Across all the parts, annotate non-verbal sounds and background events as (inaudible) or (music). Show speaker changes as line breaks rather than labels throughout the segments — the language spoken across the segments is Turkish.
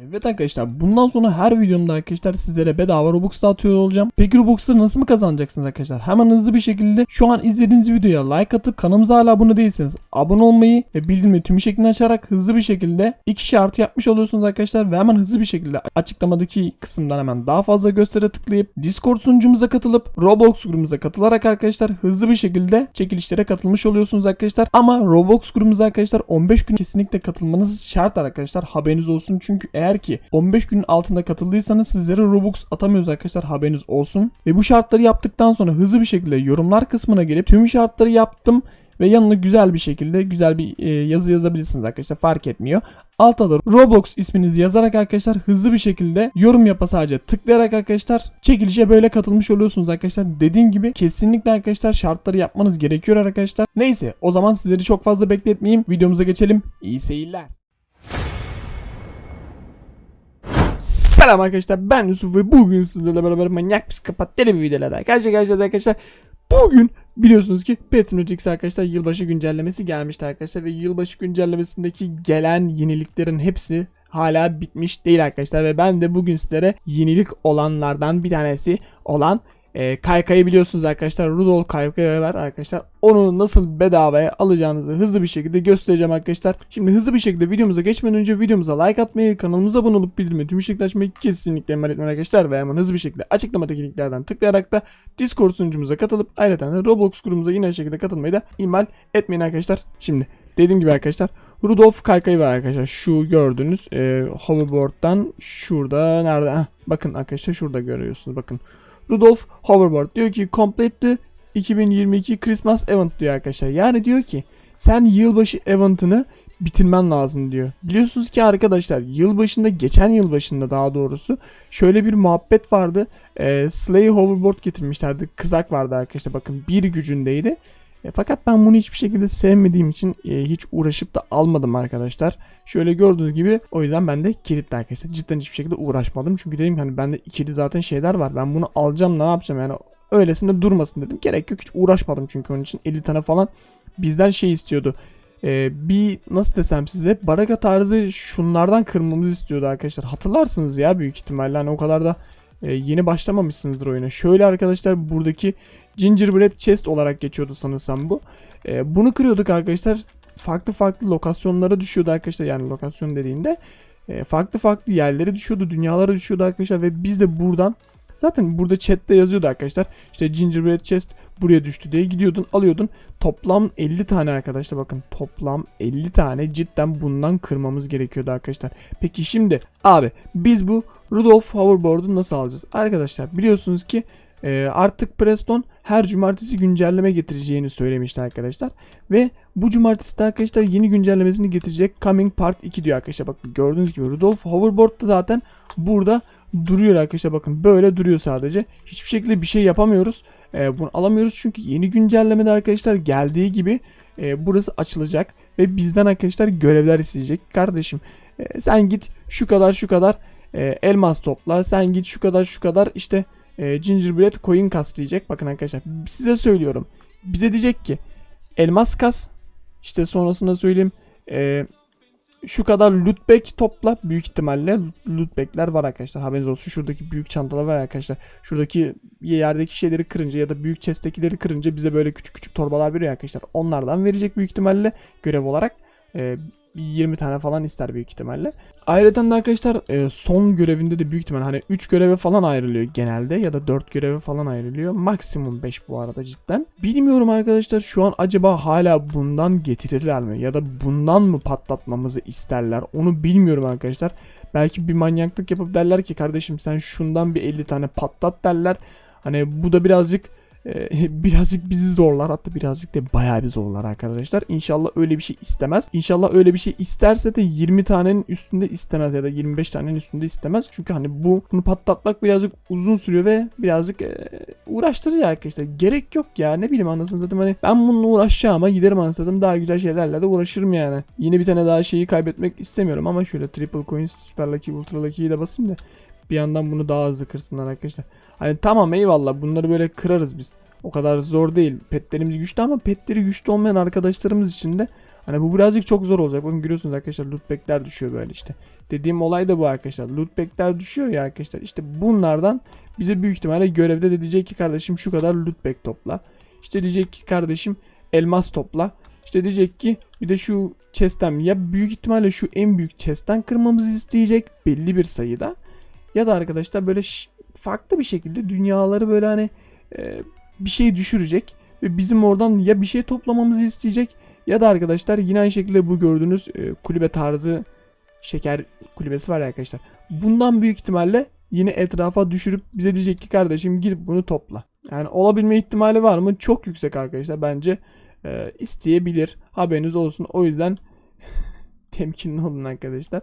Evet arkadaşlar bundan sonra her videomda arkadaşlar sizlere bedava Robux dağıtıyor olacağım. Peki Robux'ları nasıl mı kazanacaksınız arkadaşlar? Hemen hızlı bir şekilde şu an izlediğiniz videoya like atıp kanalımıza hala abone değilseniz abone olmayı ve bildirimleri tüm şeklinde açarak hızlı bir şekilde iki şartı yapmış oluyorsunuz arkadaşlar. Ve hemen hızlı bir şekilde açıklamadaki kısımdan hemen daha fazla göstere tıklayıp Discord sunucumuza katılıp Roblox grubumuza katılarak arkadaşlar hızlı bir şekilde çekilişlere katılmış oluyorsunuz arkadaşlar. Ama Roblox grubumuza arkadaşlar 15 gün kesinlikle katılmanız şart arkadaşlar. Haberiniz olsun çünkü eğer ki 15 günün altında katıldıysanız sizlere Robux atamıyoruz arkadaşlar haberiniz olsun. Ve bu şartları yaptıktan sonra hızlı bir şekilde yorumlar kısmına gelip tüm şartları yaptım ve yanına güzel bir şekilde güzel bir e, yazı yazabilirsiniz arkadaşlar fark etmiyor. Altta da Roblox isminizi yazarak arkadaşlar hızlı bir şekilde yorum yapa sadece tıklayarak arkadaşlar çekilişe böyle katılmış oluyorsunuz arkadaşlar. Dediğim gibi kesinlikle arkadaşlar şartları yapmanız gerekiyor arkadaşlar. Neyse o zaman sizleri çok fazla bekletmeyeyim. Videomuza geçelim. İyi seyirler. Selam arkadaşlar ben Yusuf ve bugün sizlerle beraber manyak psikopat deli bir daha karşı karşıyayız arkadaşlar. Bugün biliyorsunuz ki Petrolix arkadaşlar yılbaşı güncellemesi gelmişti arkadaşlar ve yılbaşı güncellemesindeki gelen yeniliklerin hepsi hala bitmiş değil arkadaşlar ve ben de bugün sizlere yenilik olanlardan bir tanesi olan e, kaykayı biliyorsunuz arkadaşlar Rudolf kaykayı var arkadaşlar onu nasıl bedavaya alacağınızı hızlı bir şekilde göstereceğim arkadaşlar şimdi hızlı bir şekilde videomuza geçmeden önce videomuza like atmayı kanalımıza abone olup bildirimi tüm ışıkları açmayı kesinlikle ihmal etmeyin arkadaşlar ve hemen hızlı bir şekilde açıklamadaki linklerden tıklayarak da Discord sunucumuza katılıp ayrıca Roblox grubumuza yine aynı şekilde katılmayı da ihmal etmeyin arkadaşlar şimdi dediğim gibi arkadaşlar Rudolf kaykayı var arkadaşlar. Şu gördüğünüz e, hoverboard'dan şurada nerede? Heh, bakın arkadaşlar şurada görüyorsunuz. Bakın Rudolf Hoverboard diyor ki complete the 2022 Christmas event diyor arkadaşlar. Yani diyor ki sen yılbaşı eventını bitirmen lazım diyor. Biliyorsunuz ki arkadaşlar yılbaşında geçen yılbaşında daha doğrusu şöyle bir muhabbet vardı. E, Slay Hoverboard getirmişlerdi. Kızak vardı arkadaşlar bakın bir gücündeydi. E, fakat ben bunu hiçbir şekilde sevmediğim için e, hiç uğraşıp da almadım arkadaşlar. Şöyle gördüğünüz gibi o yüzden ben de kilitli arkadaşlar. Cidden hiçbir şekilde uğraşmadım. Çünkü dedim ki hani bende ikili zaten şeyler var. Ben bunu alacağım ne yapacağım yani öylesine durmasın dedim. Gerek yok hiç uğraşmadım çünkü onun için 50 tane falan bizden şey istiyordu. Ee, bir nasıl desem size baraka tarzı şunlardan kırmamızı istiyordu arkadaşlar. Hatırlarsınız ya büyük ihtimalle hani o kadar da e, yeni başlamamışsınızdır oyuna. Şöyle arkadaşlar buradaki Gingerbread Chest olarak geçiyordu sanırsam bu. E, bunu kırıyorduk arkadaşlar. Farklı farklı lokasyonlara düşüyordu arkadaşlar. Yani lokasyon dediğimde e, farklı farklı yerlere düşüyordu. Dünyalara düşüyordu arkadaşlar. Ve biz de buradan zaten burada chatte yazıyordu arkadaşlar. İşte Gingerbread Chest buraya düştü diye gidiyordun alıyordun. Toplam 50 tane arkadaşlar bakın toplam 50 tane cidden bundan kırmamız gerekiyordu arkadaşlar. Peki şimdi abi biz bu Rudolph Hoverboard'u nasıl alacağız? Arkadaşlar biliyorsunuz ki e, artık Preston her cumartesi güncelleme getireceğini söylemişti arkadaşlar. Ve bu cumartesi de arkadaşlar yeni güncellemesini getirecek Coming Part 2 diyor arkadaşlar. Bakın gördüğünüz gibi Rudolph Hoverboard da zaten burada duruyor arkadaşlar. Bakın böyle duruyor sadece. Hiçbir şekilde bir şey yapamıyoruz. E, bunu alamıyoruz çünkü yeni güncellemede arkadaşlar geldiği gibi e, burası açılacak. Ve bizden arkadaşlar görevler isteyecek. Kardeşim e, sen git şu kadar şu kadar e, elmas topla. Sen git şu kadar şu kadar işte e, Gingerbread coin kas diyecek. Bakın arkadaşlar size söylüyorum. Bize diyecek ki elmas kas işte sonrasında söyleyeyim e, şu kadar loot bag topla. Büyük ihtimalle loot bag'ler var arkadaşlar. Haberiniz olsun şuradaki büyük çantalar var arkadaşlar. Şuradaki yerdeki şeyleri kırınca ya da büyük chest'tekileri kırınca bize böyle küçük küçük torbalar veriyor arkadaşlar. Onlardan verecek büyük ihtimalle görev olarak. E, 20 tane falan ister büyük ihtimalle. Ayrıca da arkadaşlar e, son görevinde de büyük ihtimal hani 3 göreve falan ayrılıyor genelde ya da 4 göreve falan ayrılıyor. Maksimum 5 bu arada cidden. Bilmiyorum arkadaşlar şu an acaba hala bundan getirirler mi ya da bundan mı patlatmamızı isterler onu bilmiyorum arkadaşlar. Belki bir manyaklık yapıp derler ki kardeşim sen şundan bir 50 tane patlat derler. Hani bu da birazcık (laughs) birazcık bizi zorlar hatta birazcık da bayağı bir zorlar arkadaşlar. İnşallah öyle bir şey istemez. İnşallah öyle bir şey isterse de 20 tanenin üstünde istemez ya da 25 tanenin üstünde istemez. Çünkü hani bu bunu patlatmak birazcık uzun sürüyor ve birazcık e, uğraştırıcı arkadaşlar. Gerek yok ya ne bileyim anasını satayım hani ben bununla uğraşacağım ama giderim satayım daha güzel şeylerle de uğraşırım yani. Yine bir tane daha şeyi kaybetmek istemiyorum ama şöyle triple coins, super lucky, ultra lucky'yi de basayım da bir yandan bunu daha hızlı kırsınlar arkadaşlar. Hani tamam eyvallah bunları böyle kırarız biz. O kadar zor değil. Petlerimiz güçlü ama petleri güçlü olmayan arkadaşlarımız için de Hani bu birazcık çok zor olacak. Bakın görüyorsunuz arkadaşlar loot pack'ler düşüyor böyle işte. Dediğim olay da bu arkadaşlar. Loot pack'ler düşüyor ya arkadaşlar. İşte bunlardan bize büyük ihtimalle görevde de diyecek ki kardeşim şu kadar loot pack topla. İşte diyecek ki kardeşim elmas topla. İşte diyecek ki bir de şu chest'ten ya büyük ihtimalle şu en büyük chest'ten kırmamızı isteyecek belli bir sayıda. Ya da arkadaşlar böyle farklı bir şekilde dünyaları böyle hani e, bir şey düşürecek ve bizim oradan ya bir şey toplamamızı isteyecek ya da arkadaşlar yine aynı şekilde bu gördüğünüz e, kulübe tarzı şeker kulübesi var ya arkadaşlar. Bundan büyük ihtimalle yine etrafa düşürüp bize diyecek ki kardeşim gidip bunu topla. Yani olabilme ihtimali var mı? Çok yüksek arkadaşlar. Bence e, isteyebilir. Haberiniz olsun. O yüzden (laughs) temkinli olun arkadaşlar.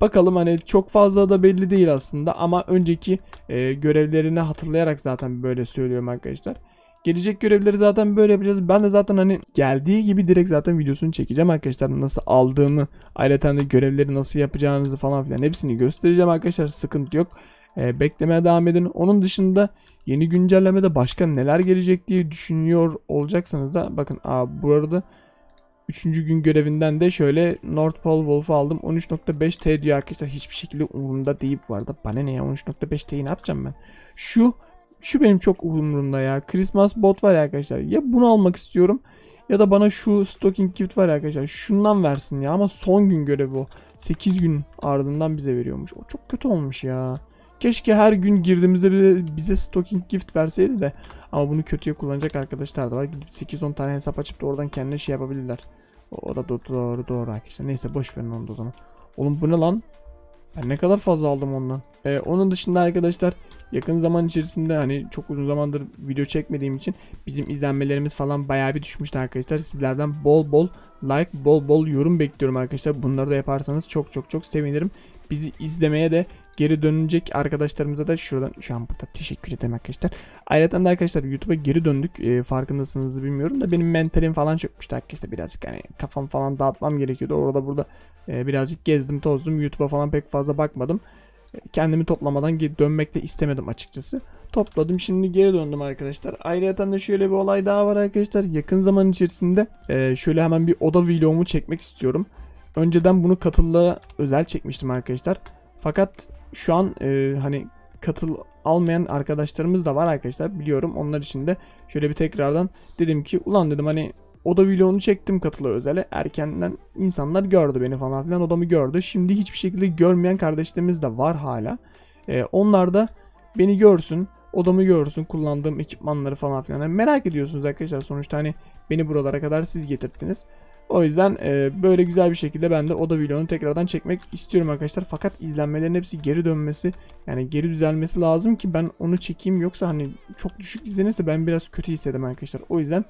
Bakalım hani çok fazla da belli değil aslında ama önceki e, görevlerini hatırlayarak zaten böyle söylüyorum arkadaşlar. Gelecek görevleri zaten böyle yapacağız. Ben de zaten hani geldiği gibi direkt zaten videosunu çekeceğim arkadaşlar. Nasıl aldığımı, ayrıca de görevleri nasıl yapacağınızı falan filan hepsini göstereceğim arkadaşlar. Sıkıntı yok. E, beklemeye devam edin. Onun dışında yeni güncellemede başka neler gelecek diye düşünüyor olacaksanız da bakın aa, bu 3. gün görevinden de şöyle North Pole Wolf'u aldım. 13.5 T diyor arkadaşlar. Hiçbir şekilde umurumda değil bu arada. Bana ne ya 13.5 T'yi ne yapacağım ben? Şu şu benim çok umurumda ya. Christmas bot var ya arkadaşlar. Ya bunu almak istiyorum ya da bana şu stocking gift var arkadaşlar. Şundan versin ya ama son gün görevi o. 8 gün ardından bize veriyormuş. O çok kötü olmuş ya. Keşke her gün girdiğimizde bize, bize stocking gift verseydi de. Ama bunu kötüye kullanacak arkadaşlar da var. Gidip 8-10 tane hesap açıp da oradan kendine şey yapabilirler. O da doğru, doğru doğru arkadaşlar. Neyse boş verin onu da o zaman. Oğlum bu ne lan? Ben ne kadar fazla aldım ondan. Ee, onun dışında arkadaşlar yakın zaman içerisinde hani çok uzun zamandır video çekmediğim için bizim izlenmelerimiz falan bayağı bir düşmüştü arkadaşlar. Sizlerden bol bol like, bol bol yorum bekliyorum arkadaşlar. Bunları da yaparsanız çok çok çok sevinirim. Bizi izlemeye de geri dönecek arkadaşlarımıza da şuradan şu an burada teşekkür ederim arkadaşlar. Ayrıca da arkadaşlar YouTube'a geri döndük. E, farkındasınız bilmiyorum da benim mentalim falan çökmüştü arkadaşlar. Birazcık hani kafam falan dağıtmam gerekiyordu. Orada burada e, birazcık gezdim tozdum. YouTube'a falan pek fazla bakmadım. E, kendimi toplamadan geri dönmek de istemedim açıkçası. Topladım şimdi geri döndüm arkadaşlar. Ayrıca da şöyle bir olay daha var arkadaşlar. Yakın zaman içerisinde e, şöyle hemen bir oda vlogumu çekmek istiyorum. Önceden bunu katıllığa özel çekmiştim arkadaşlar. Fakat şu an e, hani katıl almayan arkadaşlarımız da var arkadaşlar biliyorum. Onlar için de şöyle bir tekrardan dedim ki ulan dedim hani oda vlogunu çektim katılı özele. Erkenden insanlar gördü beni falan filan odamı gördü. Şimdi hiçbir şekilde görmeyen kardeşlerimiz de var hala. E, onlar da beni görsün odamı görsün kullandığım ekipmanları falan filan. Yani merak ediyorsunuz arkadaşlar sonuçta hani beni buralara kadar siz getirdiniz. O yüzden e, böyle güzel bir şekilde ben de oda vlogunu tekrardan çekmek istiyorum arkadaşlar. Fakat izlenmelerin hepsi geri dönmesi yani geri düzelmesi lazım ki ben onu çekeyim. Yoksa hani çok düşük izlenirse ben biraz kötü hissederim arkadaşlar. O yüzden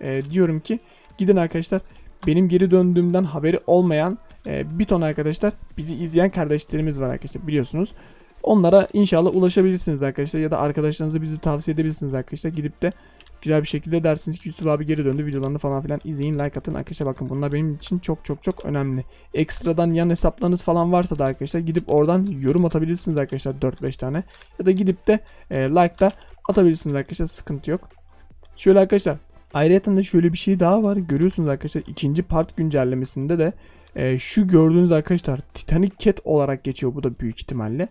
e, diyorum ki gidin arkadaşlar benim geri döndüğümden haberi olmayan e, bir ton arkadaşlar bizi izleyen kardeşlerimiz var arkadaşlar biliyorsunuz. Onlara inşallah ulaşabilirsiniz arkadaşlar ya da arkadaşlarınıza bizi tavsiye edebilirsiniz arkadaşlar. Gidip de güzel bir şekilde dersiniz ki Yusuf abi geri döndü videolarını falan filan izleyin like atın arkadaşlar bakın bunlar benim için çok çok çok önemli. Ekstradan yan hesaplarınız falan varsa da arkadaşlar gidip oradan yorum atabilirsiniz arkadaşlar 4-5 tane ya da gidip de e, like da atabilirsiniz arkadaşlar sıkıntı yok. Şöyle arkadaşlar ayrıca da şöyle bir şey daha var görüyorsunuz arkadaşlar ikinci part güncellemesinde de e, şu gördüğünüz arkadaşlar Titanic Cat olarak geçiyor bu da büyük ihtimalle.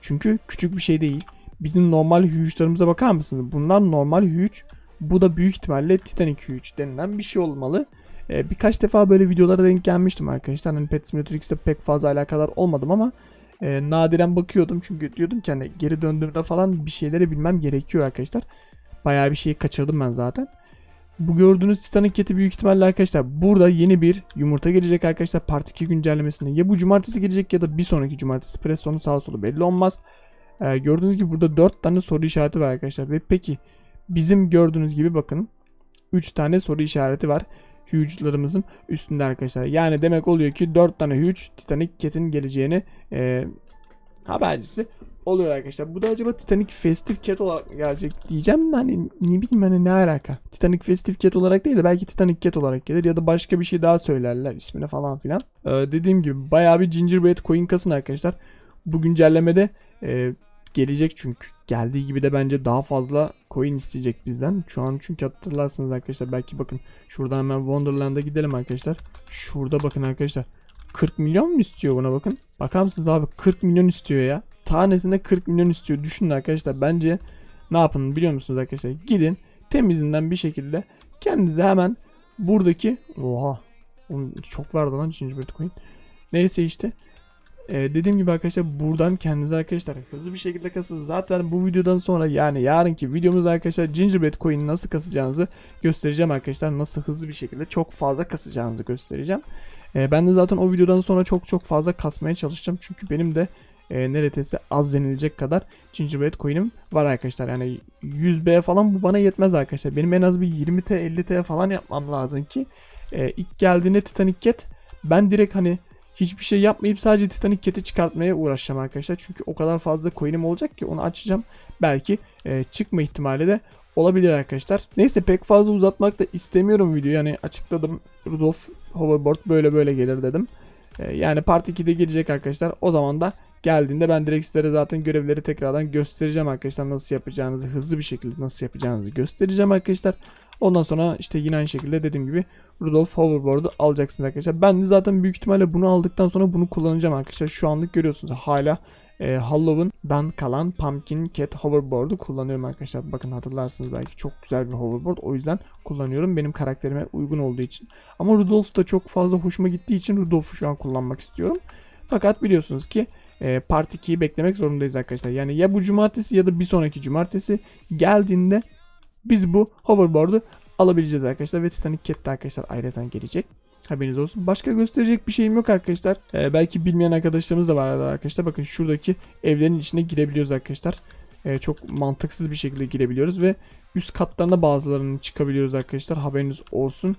Çünkü küçük bir şey değil. Bizim normal hüyüçlerimize bakar mısınız? Bunlar normal hüyüç. Bu da büyük ihtimalle Titanic hüyüç denilen bir şey olmalı. Ee, birkaç defa böyle videolara denk gelmiştim arkadaşlar. Hani Pet Simulator X'te pek fazla alakadar olmadım ama e, nadiren bakıyordum. Çünkü diyordum ki hani geri döndüğümde falan bir şeyleri bilmem gerekiyor arkadaşlar. Bayağı bir şeyi kaçırdım ben zaten. Bu gördüğünüz Titanic Cat'i büyük ihtimalle arkadaşlar burada yeni bir yumurta gelecek arkadaşlar Part 2 güncellemesinde. Ya bu cumartesi gelecek ya da bir sonraki cumartesi. Press sonu sağ solu belli olmaz. Ee, gördüğünüz gibi burada 4 tane soru işareti var arkadaşlar. Ve peki bizim gördüğünüz gibi bakın 3 tane soru işareti var. Huge'larımızın üstünde arkadaşlar. Yani demek oluyor ki 4 tane Huge Titanic Cat'in geleceğini e, habercisi oluyor arkadaşlar. Bu da acaba Titanic Festive Cat olarak gelecek diyeceğim de hani ne bileyim hani ne alaka. Titanic Festive Cat olarak değil de belki Titanic Cat olarak gelir ya da başka bir şey daha söylerler ismine falan filan. Ee, dediğim gibi bayağı bir gingerbread coin kasın arkadaşlar. Bu güncellemede e, gelecek çünkü. Geldiği gibi de bence daha fazla coin isteyecek bizden. Şu an çünkü hatırlarsınız arkadaşlar belki bakın şuradan hemen Wonderland'a gidelim arkadaşlar. Şurada bakın arkadaşlar 40 milyon mu istiyor buna bakın. Bakar mısınız abi 40 milyon istiyor ya. Tanesinde 40 milyon istiyor. Düşünün arkadaşlar bence ne yapın biliyor musunuz arkadaşlar? Gidin temizinden bir şekilde kendinize hemen buradaki oha çok vardı lan gingerbread coin. Neyse işte ee, dediğim gibi arkadaşlar buradan kendinize arkadaşlar hızlı bir şekilde kasın. Zaten bu videodan sonra yani yarınki videomuzda arkadaşlar gingerbread coin'i nasıl kasacağınızı göstereceğim arkadaşlar. Nasıl hızlı bir şekilde çok fazla kasacağınızı göstereceğim. Ee, ben de zaten o videodan sonra çok çok fazla kasmaya çalışacağım. Çünkü benim de e, neredeyse az denilecek kadar gingerbread coin'im var arkadaşlar. Yani 100B falan bu bana yetmez arkadaşlar. Benim en az bir 20T 50T falan yapmam lazım ki e, ilk geldiğinde Titanic Cat ben direkt hani hiçbir şey yapmayıp sadece Titanic Cat'i çıkartmaya uğraşacağım arkadaşlar. Çünkü o kadar fazla coin'im olacak ki onu açacağım. Belki e, çıkma ihtimali de olabilir arkadaşlar. Neyse pek fazla uzatmak da istemiyorum videoyu. Yani açıkladım Rudolf Hoverboard böyle böyle gelir dedim. E, yani Part 2'de gelecek arkadaşlar. O zaman da geldiğinde ben direkt sizlere zaten görevleri tekrardan göstereceğim arkadaşlar. Nasıl yapacağınızı hızlı bir şekilde nasıl yapacağınızı göstereceğim arkadaşlar. Ondan sonra işte yine aynı şekilde dediğim gibi Rudolf Hoverboard'u alacaksınız arkadaşlar. Ben de zaten büyük ihtimalle bunu aldıktan sonra bunu kullanacağım arkadaşlar. Şu anlık görüyorsunuz hala e, Halloween'dan kalan Pumpkin Cat Hoverboard'u kullanıyorum arkadaşlar. Bakın hatırlarsınız belki çok güzel bir hoverboard. O yüzden kullanıyorum. Benim karakterime uygun olduğu için. Ama Rudolf da çok fazla hoşuma gittiği için Rudolf'u şu an kullanmak istiyorum. Fakat biliyorsunuz ki e, Part 2'yi beklemek zorundayız arkadaşlar. Yani ya bu cumartesi ya da bir sonraki cumartesi geldiğinde biz bu hoverboard'u alabileceğiz arkadaşlar ve Titanic Cat de arkadaşlar ayrıca gelecek. Haberiniz olsun. Başka gösterecek bir şeyim yok arkadaşlar. Ee, belki bilmeyen arkadaşlarımız da var arkadaşlar. Bakın şuradaki evlerin içine girebiliyoruz arkadaşlar. Ee, çok mantıksız bir şekilde girebiliyoruz ve üst katlarına bazılarının çıkabiliyoruz arkadaşlar. Haberiniz olsun.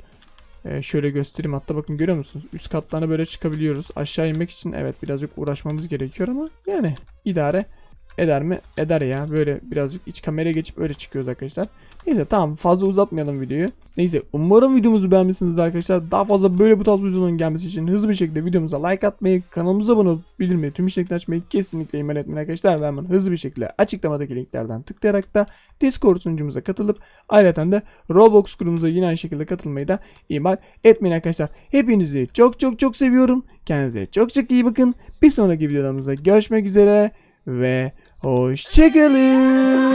Ee, şöyle göstereyim hatta bakın görüyor musunuz? Üst katlarına böyle çıkabiliyoruz. Aşağı inmek için evet birazcık uğraşmamız gerekiyor ama yani idare eder mi? Eder ya. Böyle birazcık iç kameraya geçip öyle çıkıyoruz arkadaşlar. Neyse tamam fazla uzatmayalım videoyu. Neyse umarım videomuzu beğenmişsinizdir arkadaşlar. Daha fazla böyle bu tarz videoların gelmesi için hızlı bir şekilde videomuza like atmayı, kanalımıza abone olup bildirmeyi, tüm işlemleri açmayı kesinlikle ihmal etmeyin arkadaşlar. Ve hemen hızlı bir şekilde açıklamadaki linklerden tıklayarak da Discord sunucumuza katılıp ayrıca de Roblox grubumuza yine aynı şekilde katılmayı da ihmal etmeyin arkadaşlar. Hepinizi çok çok çok seviyorum. Kendinize çok çok iyi bakın. Bir sonraki videolarımızda görüşmek üzere ve hoşçakalın.